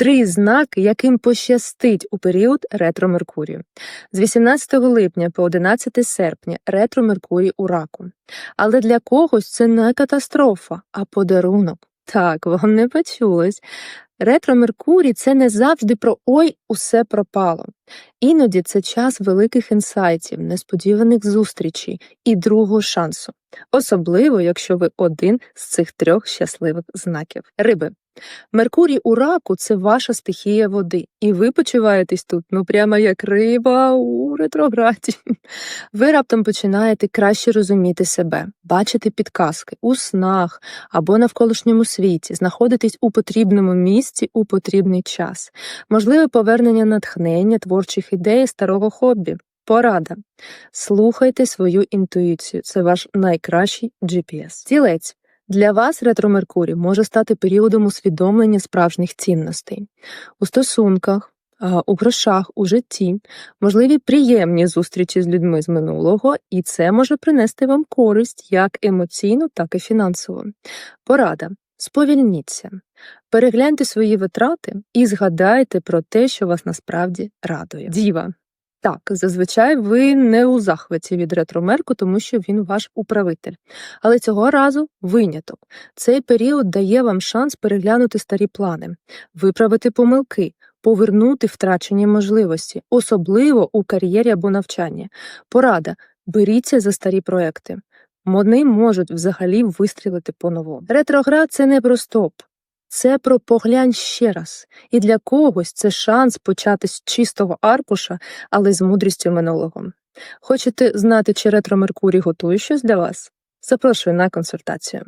Три знаки, яким пощастить у період ретро Меркурію. З 18 липня по 11 серпня ретро Меркурій у раку. Але для когось це не катастрофа, а подарунок. Так, вам не почулось. Ретро Меркурій це не завжди про ой, усе пропало. Іноді це час великих інсайтів, несподіваних зустрічей і другого шансу. Особливо, якщо ви один з цих трьох щасливих знаків. Риби. Меркурій у раку це ваша стихія води, і ви почуваєтесь тут, ну прямо як риба у ретрограді. Ви раптом починаєте краще розуміти себе, бачити підказки у снах або навколишньому світі, знаходитись у потрібному місці у потрібний час, можливе повернення натхнення, творчих ідей, старого хобі. Порада. Слухайте свою інтуїцію, це ваш найкращий GPS. Тілець. Для вас ретро Меркурій може стати періодом усвідомлення справжніх цінностей у стосунках, у грошах, у житті, можливі приємні зустрічі з людьми з минулого, і це може принести вам користь як емоційну, так і фінансову. Порада. Сповільніться, перегляньте свої витрати і згадайте про те, що вас насправді радує. Діва. Так, зазвичай ви не у захваті від ретромерку, тому що він ваш управитель. Але цього разу виняток. Цей період дає вам шанс переглянути старі плани, виправити помилки, повернути втрачені можливості, особливо у кар'єрі або навчанні. Порада беріться за старі проекти. Вони можуть взагалі вистрілити по-новому. Ретроград це не про стоп. Це про поглянь ще раз. І для когось це шанс почати з чистого аркуша, але з мудрістю минулого. Хочете знати, чи ретро Меркурій готує щось для вас? Запрошую на консультацію.